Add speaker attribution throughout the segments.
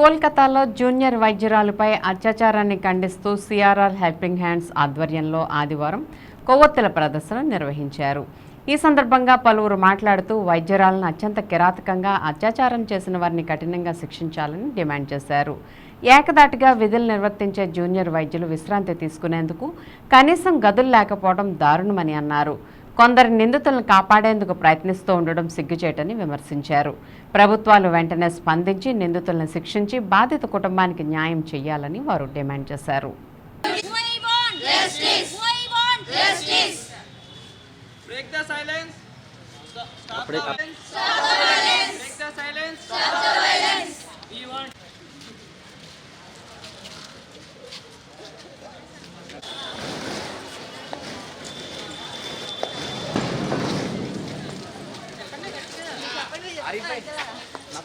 Speaker 1: కోల్కతాలో జూనియర్ వైద్యురాలుపై అత్యాచారాన్ని ఖండిస్తూ CRR helping hands ఆధ్వర్యంలో ఆదివారం కొవ్వొత్తుల ప్రదర్శన నిర్వహించారు. ఈ సందర్భంగా పలువురు మాట్లాడుతూ వైద్యురాలను అత్యంత కిరాతకంగా అత్యాచారం చేసిన వారిని కఠినంగా శిక్షించాలని డిమాండ్ చేశారు. ఏకదాటిగా విధులు నిర్వర్తించే జూనియర్ వైద్యులు విశ్రాంతి తీసుకునేందుకు కనీసం గదులు లేకపోవడం దారుణమని అన్నారు. కొందరు నిందితులను కాపాడేందుకు ప్రయత్నిస్తూ ఉండడం సిగ్గుచేటని విమర్శించారు. ప్రభుత్వాలు వెంటనే స్పందించి నిందితులను శిక్షించి బాధిత కుటుంబానికి న్యాయం చేయాలని వారు డిమాండ్ చేశారు.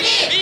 Speaker 2: Money.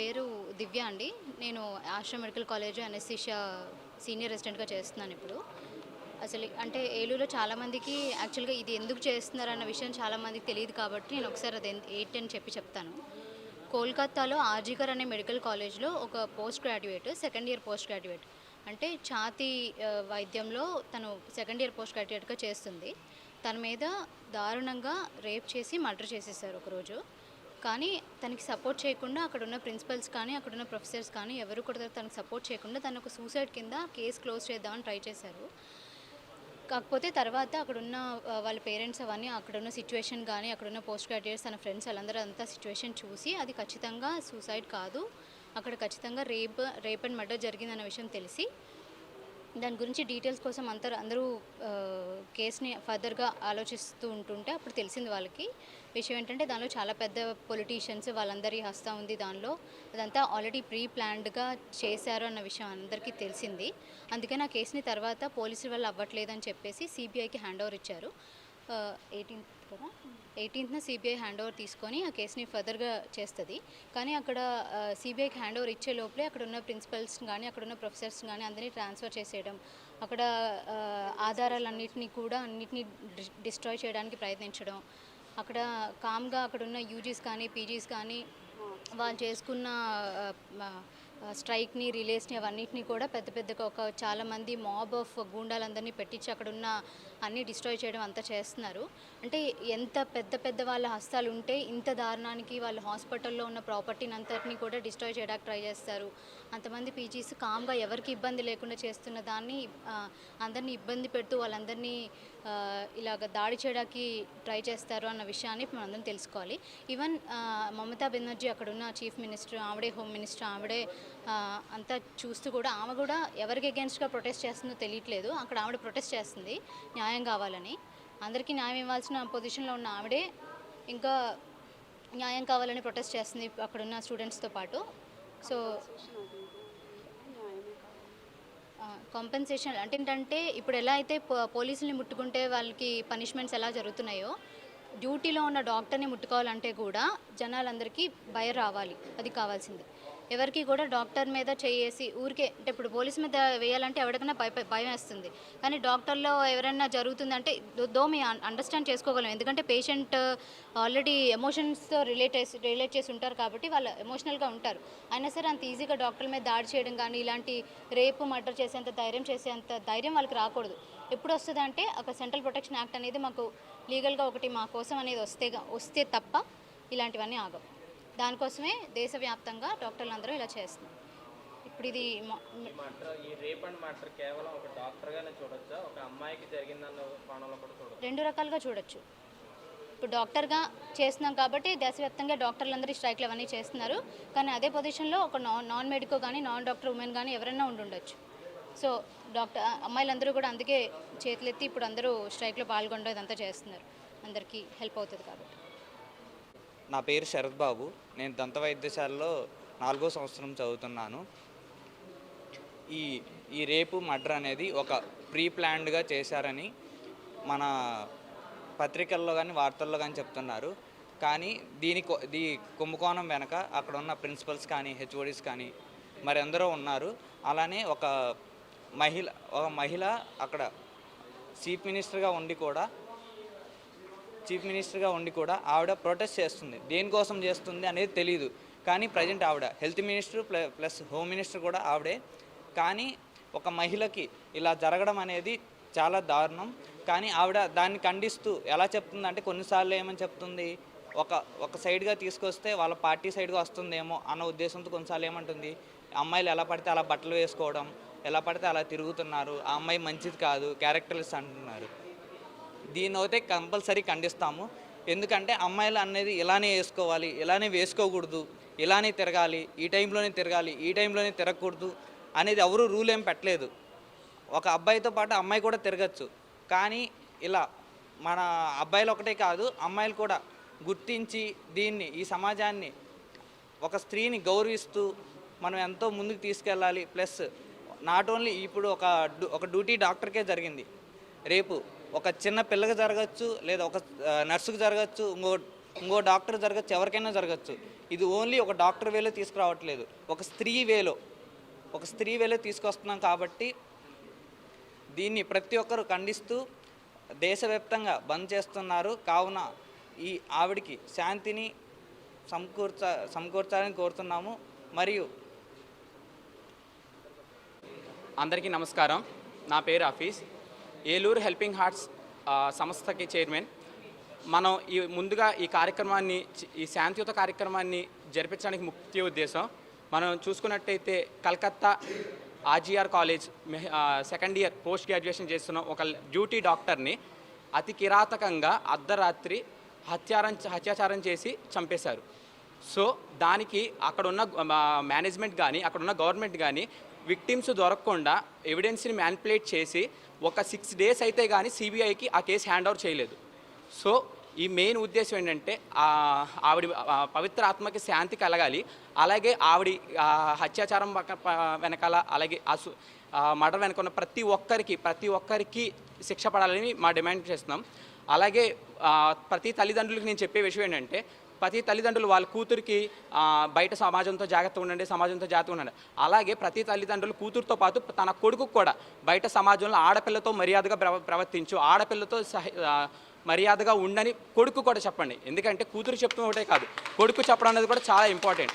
Speaker 2: పేరు దివ్య అండి. నేను ASRAM medical college anaesthesia senior రెసిడెంట్గా చేస్తున్నాను ఇప్పుడు. అసలు అంటే ఏలూరులో చాలామందికి యాక్చువల్గా ఇది ఎందుకు చేస్తున్నారు అన్న విషయం చాలామందికి తెలియదు కాబట్టి నేను ఒకసారి అది ఏంటి అని చెప్పి చెప్తాను. కోల్కతాలో ఆర్జీకర్ అనే మెడికల్ కాలేజ్లో ఒక post graduate second year post graduate. అంటే ఛాతీ వైద్యంలో తను సెకండ్ ఇయర్ పోస్ట్ గ్రాడ్యుయేట్గా చేస్తుంది. తన మీద దారుణంగా రేప్ చేసి మర్డర్ చేసేసారు ఒకరోజు. కానీ తనకి సపోర్ట్ చేయకుండా అక్కడ ఉన్న ప్రిన్సిపల్స్ కానీ అక్కడ ఉన్న ప్రొఫెసర్స్ కానీ ఎవరు కూడా తనకు సపోర్ట్ చేయకుండా తను ఒక సూసైడ్ కింద కేసు క్లోజ్ చేద్దామని ట్రై చేశారు. కాకపోతే తర్వాత అక్కడున్న వాళ్ళ పేరెంట్స్ అవన్నీ అక్కడున్న సిచ్యువేషన్ కానీ అక్కడున్న పోస్ట్ గ్రాడ్యుయేట్స్ తన ఫ్రెండ్స్ వాళ్ళందరూ అంతా సిచ్యువేషన్ చూసి అది ఖచ్చితంగా సూసైడ్ కాదు. అక్కడ ఖచ్చితంగా రేప్ రేప్ అండ్ మర్డర్ జరిగిందన్న విషయం తెలిసి దాని గురించి డీటెయిల్స్ కోసం అందరు అందరూ కేసుని ఫర్దర్గా ఆలోచిస్తూ ఉంటుంటే అప్పుడు తెలిసింది వాళ్ళకి. విషయం ఏంటంటే దానిలో చాలా పెద్ద పొలిటీషియన్స్ వాళ్ళందరి హస్తం ఉంది దానిలో. అదంతా ఆల్రెడీ ప్రీ ప్లాన్డ్గా చేశారు అన్న విషయం అందరికీ తెలిసింది. అందుకని ఆ కేసుని తర్వాత పోలీసుల వల్ల అవ్వట్లేదని చెప్పేసి సిబిఐకి హ్యాండ్ ఓవర్ ఇచ్చారు. ఎయిటీన్త్ కదా ఎయిటీన్త్న సిబిఐ హ్యాండ్ ఓవర్ తీసుకొని ఆ కేసుని ఫర్దర్గా చేస్తుంది. కానీ అక్కడ సిబిఐకి హ్యాండ్ ఓవర్ ఇచ్చే లోపలే అక్కడ ఉన్న ప్రిన్సిపల్స్ కానీ అక్కడ ఉన్న ప్రొఫెసర్స్ కానీ అందరినీ ట్రాన్స్ఫర్ చేసేయడం. అక్కడ ఆధారాలన్నింటినీ కూడా అన్నిటినీ డిస్ట్రాయ్ చేయడానికి ప్రయత్నించడం. అక్కడ కామ్గా అక్కడ ఉన్న యూజీస్ కానీ పీజీస్ కానీ వాళ్ళు చేసుకున్న స్ట్రైక్ని రిలేస్ని అవన్నిటిని కూడా పెద్ద పెద్దగా ఒక చాలామంది మాబ్ ఆఫ్ గూండాలందరినీ పెట్టించి అక్కడ ఉన్న అన్నీ డిస్ట్రాయ్ చేయడం అంతా చేస్తున్నారు. అంటే ఎంత పెద్ద పెద్ద వాళ్ళ హస్తాలు ఉంటే ఇంత దారుణానికి వాళ్ళ హాస్పిటల్లో ఉన్న ప్రాపర్టీని అంతటిని కూడా డిస్ట్రాయ్ చేయడానికి ట్రై చేస్తారు. అంతమంది పీజీస్ కామ్గా ఎవరికి ఇబ్బంది లేకుండా చేస్తున్న దాన్ని అందరినీ ఇబ్బంది పెడుతూ వాళ్ళందరినీ ఇలాగ దాడి చేయడానికి ట్రై చేస్తారు అన్న విషయాన్ని మనం తెలుసుకోవాలి. ఈవెన్ మమతా బెనర్జీ అక్కడ ఉన్న చీఫ్ మినిస్టర్ ఆవిడే హోమ్ మినిస్టర్ ఆవిడే అంతా చూస్తూ కూడా ఆమె కూడా ఎవరికి అగేన్స్ట్గా ప్రొటెస్ట్ చేస్తుందో తెలియట్లేదు. అక్కడ ఆవిడ ప్రొటెస్ట్ చేస్తుంది న్యాయం కావాలని. అందరికీ న్యాయం ఇవ్వాల్సిన పొజిషన్లో ఉన్న ఆవిడే ఇంకా న్యాయం కావాలని ప్రొటెస్ట్ చేస్తుంది అక్కడున్న స్టూడెంట్స్తో పాటు. సో కాంపెన్సేషన్ అంటే ఏంటంటే ఇప్పుడు ఎలా అయితే పో- పోలీసుల్ని ముట్టుకుంటే వాళ్ళకి పనిష్మెంట్స్ ఎలా జరుగుతున్నాయో డ్యూటీలో ఉన్న డాక్టర్ని ముట్టుకోవాలంటే కూడా జనాలందరికీ భయం రావాలి. అది కావాల్సింది. ఎవరికి కూడా డాక్టర్ మీద చేసి ఊరికే అంటే ఇప్పుడు పోలీస్ మీద వేయాలంటే ఎవరికైనా భయ భయం వేస్తుంది. కానీ డాక్టర్లో ఎవరైనా జరుగుతుందంటే దో- మీ అండర్స్టాండ్ చేసుకోగలం. ఎందుకంటే పేషెంట్ ఆల్రెడీ ఎమోషన్స్తో రిలేట్ చేసి రిలేట్ చేసి ఉంటారు కాబట్టి వాళ్ళు ఎమోషనల్గా ఉంటారు. అయినా సరే అంత ఈజీగా డాక్టర్ల మీద దాడి చేయడం కానీ ఇలాంటి రేపు మర్డర్ చేసేంత ధైర్యం చేసేంత ధైర్యం వాళ్ళకి రాకూడదు. ఎప్పుడు వస్తుంది అంటే ఒక సెంట్రల్ ప్రొటెక్షన్ యాక్ట్ అనేది మాకు లీగల్గా ఒకటి మా కోసం అనేది వస్తే వస్తే తప్ప ఇలాంటివన్నీ ఆగవు. దానికోసమే దేశవ్యాప్తంగా డాక్టర్లు అందరూ ఇలా చేస్తున్నారు. ఇప్పుడు ఇది రెండు రకాలుగా చూడొచ్చు. ఇప్పుడు డాక్టర్గా చేస్తున్నాం కాబట్టి దేశవ్యాప్తంగా డాక్టర్లు అందరూ స్ట్రైక్లు అవన్నీ చేస్తున్నారు. కానీ అదే పొజిషన్లో ఒక నాన్ నాన్ మెడికో కానీ నాన్ డాక్టర్ ఉమెన్ కానీ ఎవరైనా ఉండుండొచ్చు. సో డాక్టర్ అమ్మాయిలందరూ కూడా అందుకే చేతులెత్తి ఇప్పుడు అందరూ స్ట్రైక్లో పాల్గొనడం ఇదంతా చేస్తున్నారు. అందరికీ హెల్ప్ అవుతుంది కాబట్టి.
Speaker 3: నా పేరు శరత్ బాబు. నేను దంత వైద్యశాలలో నాలుగో సంవత్సరం చదువుతున్నాను. ఈ ఈ రేపు మర్డర్ అనేది ఒక ప్రీ ప్లాన్డ్గా చేశారని మన పత్రికల్లో కానీ వార్తల్లో కానీ చెప్తున్నారు. కానీ దీని దీ కుంభకోణం వెనక అక్కడ ఉన్న ప్రిన్సిపల్స్ కానీ హెచ్ఓడీస్ కానీ మరి ఎందరో ఉన్నారు. అలానే ఒక మహిళ ఒక మహిళ అక్కడ చీఫ్ మినిస్టర్గా ఉండి కూడా చీఫ్ మినిస్టర్గా ఉండి కూడా ఆవిడ ప్రొటెస్ట్ చేస్తుంది. దేనికోసం చేస్తుంది అనేది తెలియదు కానీ ప్రజెంట్ ఆవిడ health minister plus home minister కూడా ఆవిడే. కానీ ఒక మహిళకి ఇలా జరగడం అనేది చాలా దారుణం. కానీ ఆవిడ దాన్ని ఖండిస్తూ ఎలా చెప్తుంది అంటే కొన్నిసార్లు ఏమని చెప్తుంది? ఒక ఒక సైడ్గా తీసుకొస్తే వాళ్ళ పార్టీ సైడ్గా వస్తుందేమో అన్న ఉద్దేశంతో కొన్నిసార్లు ఏమంటుంది? అమ్మాయిలు ఎలా పడితే అలా బట్టలు వేసుకోవడం ఎలా పడితే అలా తిరుగుతున్నారు ఆ అమ్మాయి మంచిది కాదు క్యారెక్టర్లెస్ అంటున్నారు. దీన్ని అయితే కంపల్సరీ ఖండిస్తాము. ఎందుకంటే అమ్మాయిలు అనేది ఇలానే వేసుకోవాలి ఇలానే వేసుకోకూడదు ఇలానే తిరగాలి ఈ టైంలోనే తిరగాలి ఈ టైంలోనే తిరగకూడదు అనేది ఎవరు రూల్ ఏం పెట్టలేదు. ఒక అబ్బాయితో పాటు అమ్మాయి కూడా తిరగచ్చు. కానీ ఇలా మన అబ్బాయిలు ఒకటే కాదు అమ్మాయిలు కూడా గుర్తించి దీన్ని ఈ సమాజాన్ని ఒక స్త్రీని గౌరవిస్తూ మనం ఎంతో ముందుకు తీసుకెళ్ళాలి. ప్లస్ నాట్ ఓన్లీ ఇప్పుడు ఒక ఒక డ్యూటీ డాక్టర్కే జరిగింది. రేపు ఒక చిన్న పిల్లకి జరగచ్చు లేదా ఒక నర్సుకు జరగచ్చు ఇంకో ఇంకో డాక్టర్ జరగచ్చు ఎవరికైనా జరగచ్చు. ఇది ఓన్లీ ఒక డాక్టర్ వేలో తీసుకురావట్లేదు. ఒక స్త్రీ వేలో ఒక స్త్రీ వేలో తీసుకొస్తున్నాం కాబట్టి దీన్ని ప్రతి ఒక్కరు ఖండిస్తూ దేశవ్యాప్తంగా బంద్ చేస్తున్నారు. కావున ఈ ఆవిడికి శాంతిని సమకూర్చ సమకూర్చాలని కోరుతున్నాము. మరియు
Speaker 4: అందరికీ నమస్కారం. నా పేరు హఫీజ్. ఏలూరు హెల్పింగ్ హార్ట్స్ సంస్థకి చైర్మన్. మనం ఈ ముందుగా ఈ కార్యక్రమాన్ని ఈ శాంతియుత కార్యక్రమాన్ని జరిపించడానికి ముఖ్య ఉద్దేశం మనం చూసుకున్నట్టయితే Calcutta RGR college second year post graduation చేస్తున్న ఒక డ్యూటీ డాక్టర్ని అతి కిరాతకంగా అర్ధరాత్రి హత్యారం హత్యాచారం చేసి చంపేశారు. సో దానికి అక్కడున్న మేనేజ్మెంట్ కానీ అక్కడున్న గవర్నమెంట్ కానీ విక్టిమ్స్ దొరకకుండా ఎవిడెన్స్ని మ్యాన్పులేట్ చేసి ఒక సిక్స్ డేస్ అయితే కానీ సిబిఐకి ఆ కేసు హ్యాండ్ ఓవర్ చేయలేదు. సో ఈ మెయిన్ ఉద్దేశం ఏంటంటే ఆవిడ పవిత్ర ఆత్మకి శాంతి కలగాలి. అలాగే ఆవిడ హత్యాచారం వెనకాల అలాగే అసు మర్డర్ వెనక ఉన్న ప్రతి ఒక్కరికి ప్రతి ఒక్కరికి శిక్ష పడాలని మా డిమాండ్ చేస్తున్నాం. అలాగే ప్రతి తల్లిదండ్రులకి నేను చెప్పే విషయం ఏంటంటే ప్రతి తల్లిదండ్రులు వాళ్ళ కూతురికి బయట సమాజంతో జాగ్రత్తగా ఉండండి సమాజంతో జాగ్రత్తగా ఉండండి. అలాగే ప్రతి తల్లిదండ్రులు కూతురుతో పాటు తన కొడుకుకు కూడా బయట సమాజంలో ఆడపిల్లతో మర్యాదగా ప్రవ ప్రవర్తించు. ఆడపిల్లతో సహ మర్యాదగా ఉండని కొడుకు కూడా చెప్పండి. ఎందుకంటే కూతురు చెప్తున్న ఒకటే కాదు కొడుకు చెప్పడం అనేది కూడా చాలా ఇంపార్టెంట్.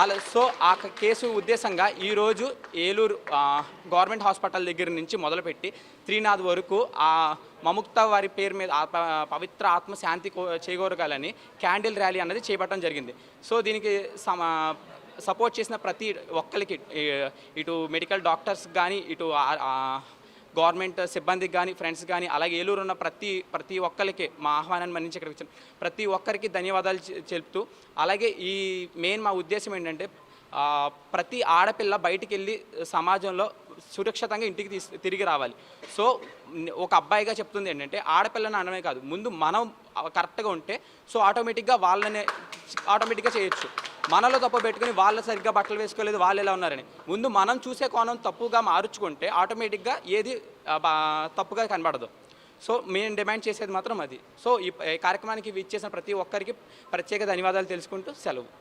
Speaker 4: అలా సో ఆ కేసు ఉద్దేశంగా ఈరోజు ఏలూరు గవర్నమెంట్ హాస్పిటల్ దగ్గర నుంచి మొదలుపెట్టి త్రీనాథ్ వరకు ఆ మముక్త వారి పేరు మీద పవిత్ర ఆత్మ శాంతి కో- చేకూరగాలని క్యాండిల్ ర్యాలీ అన్నది చేపట్టడం జరిగింది. సో దీనికి సపోర్ట్ చేసిన ప్రతి ఒక్కరికి ఇటు మెడికల్ డాక్టర్స్ కానీ ఇటు గవర్నమెంట్ సిబ్బందికి కానీ ఫ్రెండ్స్ కానీ అలాగే ఏలూరు ఉన్న ప్రతి ప్రతి ఒక్కరికి మా ఆహ్వానాన్ని మన్నించి ఇక్కడికి వచ్చిన ప్రతి ఒక్కరికి ధన్యవాదాలు చెప్తూ అలాగే ఈ మెయిన్ మా ఉద్దేశం ఏంటంటే ప్రతి ఆడపిల్ల బయటికి వెళ్ళి సమాజంలో సురక్షితంగా ఇంటికి తీస్ తిరిగి రావాలి. సో ఒక అబ్బాయిగా చెప్తుంది ఏంటంటే ఆడపిల్లని అనడమే కాదు. ముందు మనం కరెక్ట్గా ఉంటే సో ఆటోమేటిక్గా వాళ్ళనే ఆటోమేటిక్గా చేయొచ్చు. మనలో తప్పు పెట్టుకుని వాళ్ళు సరిగ్గా బట్టలు వేసుకోలేదు వాళ్ళు ఎలా ఉన్నారని. ముందు మనం చూసే కోణం తప్పుగా మార్చుకుంటే ఆటోమేటిక్గా ఏది బా- తప్పుగా కనబడదు. సో మేము డిమాండ్ చేసేది మాత్రం అది. సో ఈ ఈ కార్యక్రమానికి ఇచ్చేసిన ప్రతి ఒక్కరికి ప్రత్యేక ధన్యవాదాలు తెలుసుకుంటూ సెలవు.